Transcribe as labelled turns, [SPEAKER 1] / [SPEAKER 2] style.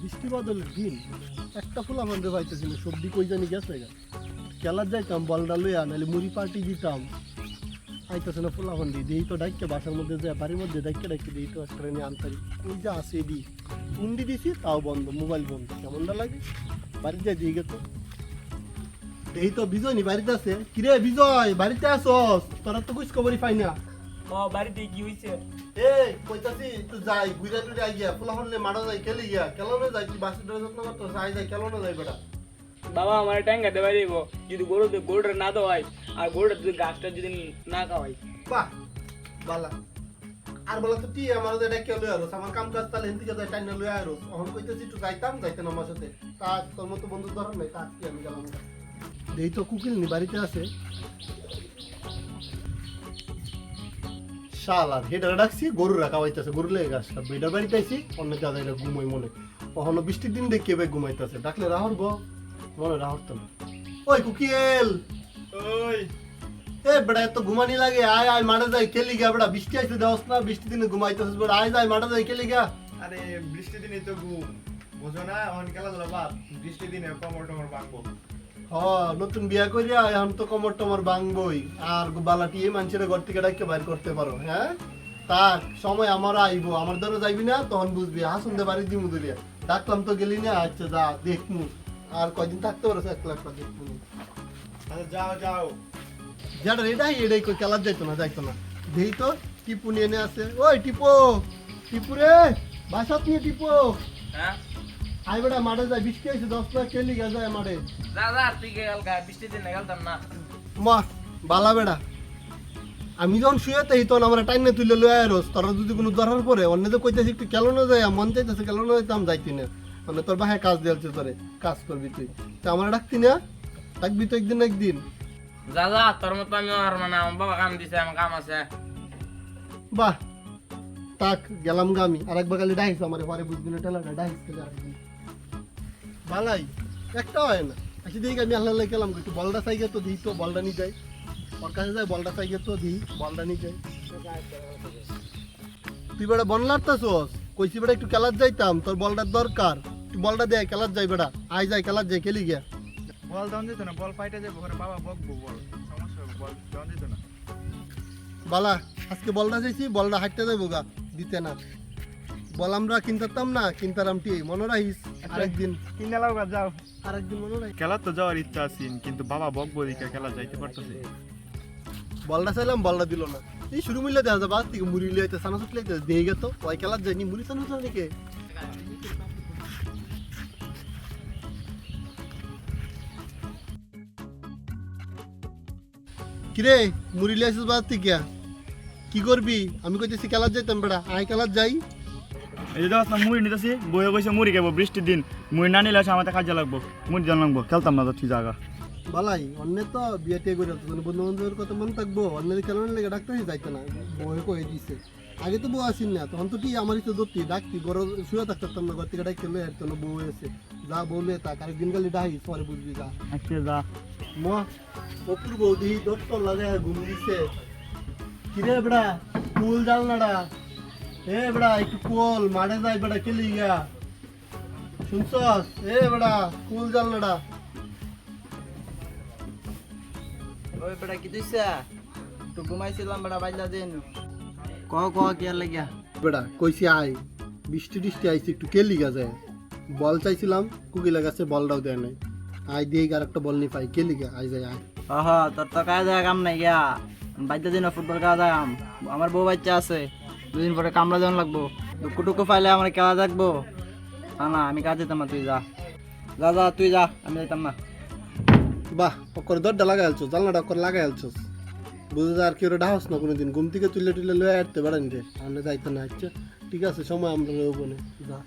[SPEAKER 1] বৃষ্টি বাদলের দিন একটা ফুলা মানতে পাইতেছি না সবজি কই জানি গেছে খেলার যাইতাম বলটা লইয়া, নাহলে মুড়ি পার্টি দিতাম। আইতেছে না ফুলা দিই তো ডাইকে, বাসার মধ্যে বাড়ির মধ্যে ডাইকে ডাইকে দিই তো একটা নিয়ে আনতারি। ওই যা আছে দি কুন্ডি দিছি, তাও বন্ধ, মোবাইল বন্ধ কেমনটা লাগে? বাড়িতে যাই দিয়ে এই তো বিজয় নি, বাড়িতে আছে? কিরে বিজয়, বাড়িতে আসস? তোরা তো কুছ খবরই পাই না।
[SPEAKER 2] বাড়িতে কি হইছে
[SPEAKER 1] এই কইতাছি তুই যাই ঘুরে টুরে আই গিয়া ফুলা হলে মারা যাই খেলে গিয়া কেলনে যাই কি বাসি ড্রেস যত্ন করতো যাই যাই কেলনে যাই বেটা।
[SPEAKER 2] বাবা আমার ট্যাঙ্কা দেওয়া দিব যদি গরু গরুটা না দেওয়াই আর গরুটা যদি গাছটা যদি না খাওয়াই।
[SPEAKER 1] বাহ বালা। আর বলা তো তুই আমার এটা কে লই আরও আমার কাম কাজ তাহলে হিন্দি যাই টাইনা লই আরও এখন কইতেছি তুই যাইতাম যাইতে না আমার সাথে। তা তোর মতো বন্ধু ধর নাই তা আমি গেলাম। না দেই তো কুকিল নি বাড়িতে আছে। শালার হেডার ডাকছি গরু রাখা হইতাছে গরু লেগে গাছটা বেডার বাড়িতে আইছি অন্য দাদা এটা ঘুমাই মনে। কখনো বৃষ্টির দিন দেখে বে ঘুমাইতেছে। ডাকলে রাহর গো মনে রাহর তো না। ওই কুকিল!
[SPEAKER 3] ওই।
[SPEAKER 1] এ বেড়া এত ঘুমানি লাগে আয় আয় মাঠে যাই খেলি গা বেড়া। বৃষ্টি আইছে দেওয়াস না বৃষ্টি দিনে ঘুমাইতেছিস বেড়া। আয় যাই মাঠে যাই খেলি গা
[SPEAKER 3] আরে বৃষ্টি দিনে তো ঘুম। বুঝো না অন খেলাধুলা বাদ বৃষ্টি দিনে কমর টমর বাঁকবো
[SPEAKER 1] নতুন বিয়া করিয়া এখন তো কমর টমর ভাঙবই। আর বালাটি মানুষের ঘর থেকে ডাকে বাইর করতে পারো হ্যাঁ? তাক সময় আমার আইবো আমার ধরে যাইবি না তখন বুঝবি। হাসুন দে বাড়ি দিমু দলিয়া। ডাকলাম তো গেলি না আচ্ছা যা দেখমু। আর কয়দিন থাকতে পারো এক লাখ দেখমু।
[SPEAKER 3] আচ্ছা যাও যাও।
[SPEAKER 1] যেটা এটাই এটাই কই খেলার যাইতো না যাইতো না। দেই তো টিপু নিয়ে এনে আছে। ওই টিপু টিপু রে বাসাত নিয়ে টিপু।
[SPEAKER 2] হ্যাঁ?
[SPEAKER 1] আই বেটা মাঠে যায় বৃষ্টি আইছে দশ লাখ খেলি গা যায় মাঠে।
[SPEAKER 2] দাদা তুই কে গেল বৃষ্টির দিনে গেলতাম না।
[SPEAKER 1] মা বালা বেড়া আমি যখন শুয়ে তাই তখন আমার টাইনে তুলে লয়ে আয়রস তোরা যদি কোনো ধরার পরে অন্য তো কইতেছি একটু না যায় মন চাইতেছে কেন না যাইতাম যাইতি না। মানে তোর বাসায় কাজ দিয়েছে তোরে কাজ করবি তুই। তা আমার ডাকতি না ডাকবি তো একদিন একদিন।
[SPEAKER 2] দাদা তোর মতো আমি আর মানে আমার বাবা কাম দিছে আমার কাম আছে।
[SPEAKER 1] বাহ তাক গেলাম গামি আর একবার খালি ডাইস আমার পরে বুঝবি না টেলাটা ডাইস বালাই একটা হয় না। আসি দিই আমি আল্লাহ আল্লাহ গেলাম একটু বলটা চাইগে তো দিই তো বলটা নিয়ে যাই। ওর কাছে যাই বলটা চাইগে তো দিই বলটা নিয়ে যাই। তুই বেটা বন লাড়তাছস কইছি বেটা একটু খেলার যাইতাম তোর বলটার দরকার। তুই বলটা দে খেলার যাই বেটা আই যাই খেলার যাই খেলি গিয়া।
[SPEAKER 3] বল দাও যেত না বল ফাইটে যাব ঘরে বাবা বকবো বল। সমস্যা বল দাও যেত না।
[SPEAKER 1] বালা আজকে বলটা চাইছি বলটা হাঁটতে যাব গা দিতে না। বল আমরা কিনতাম না কিনতারাম টি মনে রাখিস আরেকদিন
[SPEAKER 3] কিনে লাও যাও।
[SPEAKER 1] আরেকদিন মনে রাখিস।
[SPEAKER 3] খেলা তো যাওয়ার ইচ্ছা আছে কিন্তু বাবা বকবো দিকে খেলা যাইতে পারতেছে।
[SPEAKER 1] বলটা চাইলাম বলটা দিল না। এই শুরু মিললে দেখা যাবে আজ থেকে মুড়ি লিয়াইতে সানা সুট লিয়াইতে দিয়ে গেত। ওই খেলার যায়নি মুড়ি সানা সুট নাকি? কিরে মুড়ি লিয়াইছিস বাদ থেকে? কি করবি? আমি কইতেছি খেলার যাইতাম বেড়া আয় খেলার যাই।
[SPEAKER 3] এই যে দেখছ না মুড়ি নিতেছি বইয়ে কইছে মুড়ি খাব বৃষ্টির দিন। মুড়ি না নিলে আমাদের কাজে লাগবো। মুড়ি জান লাগবো খেলতাম না তো ঠিক জায়গা।
[SPEAKER 1] বালাই অন্য তো বিয়ে টিয়ে করে আসতো বন্ধু বান্ধবের কথা মনে থাকব অন্যের খেলানোর লেগে ডাক্তার যাইতো না বউয়ে কয়ে দিছে। আগে তো বউ আসিন না তখন তো কি আমারই তো ধরতি ডাকতি বড় শুয়ে থাকতাম না ঘর থেকে ডাকতে লয়ে আসতো না বউ এসে। যা বলে তাক আরেকদিন খালি ডাকি পরে বুঝবি যা।
[SPEAKER 3] আচ্ছা যা।
[SPEAKER 1] মা অপুর বৌদি দোস্ত লাগে ঘুম দিছে। কিরে বেড়া কুল জাল নাড়া এ বেড়া একটু কুল মাঠে যাই বেড়া খেলি গিয়া শুনছস? এ বেড়া কুল জাল
[SPEAKER 4] ওই কি দিছে? তো ঘুমাইছিলাম বাইলা দিন। ক ক কি আর লাগিয়া?
[SPEAKER 1] বেড়া কইছি আয়। বৃষ্টি টিষ্টি আইছি একটু কে লিগা যায়। বল চাইছিলাম কুকি লাগাচ্ছে বলটাও দেয় নাই। আয় দিয়ে আর একটা বল নি পাই কে লিগা আয় যায় আয়।
[SPEAKER 4] আহ তোর তো কাজ কাম নাই গিয়া। বাইতে দিন ফুটবল খেলা যায় আমার বউ বাচ্চা আছে। দুদিন পরে কামড়া যেমন লাগবো। দুঃখ টুকু পাইলে আমার খেলা থাকব না না, আমি কাজ যেতাম না, তুই যা। যা যা, তুই যা, আমি যেতাম না।
[SPEAKER 1] বাহ ওকর দরটা লাগাই আলছো জানলাটা ওকর লাগাই আলছোস। বুঝে আর কি ওরা ডাহস না কোনোদিন, ঘুম থেকে তুলে টুলে লয়ে আটতে পারেন রে। আমরা যাইতে না আচ্ছা। ঠিক আছে, সময় আমরা ওখানে যা।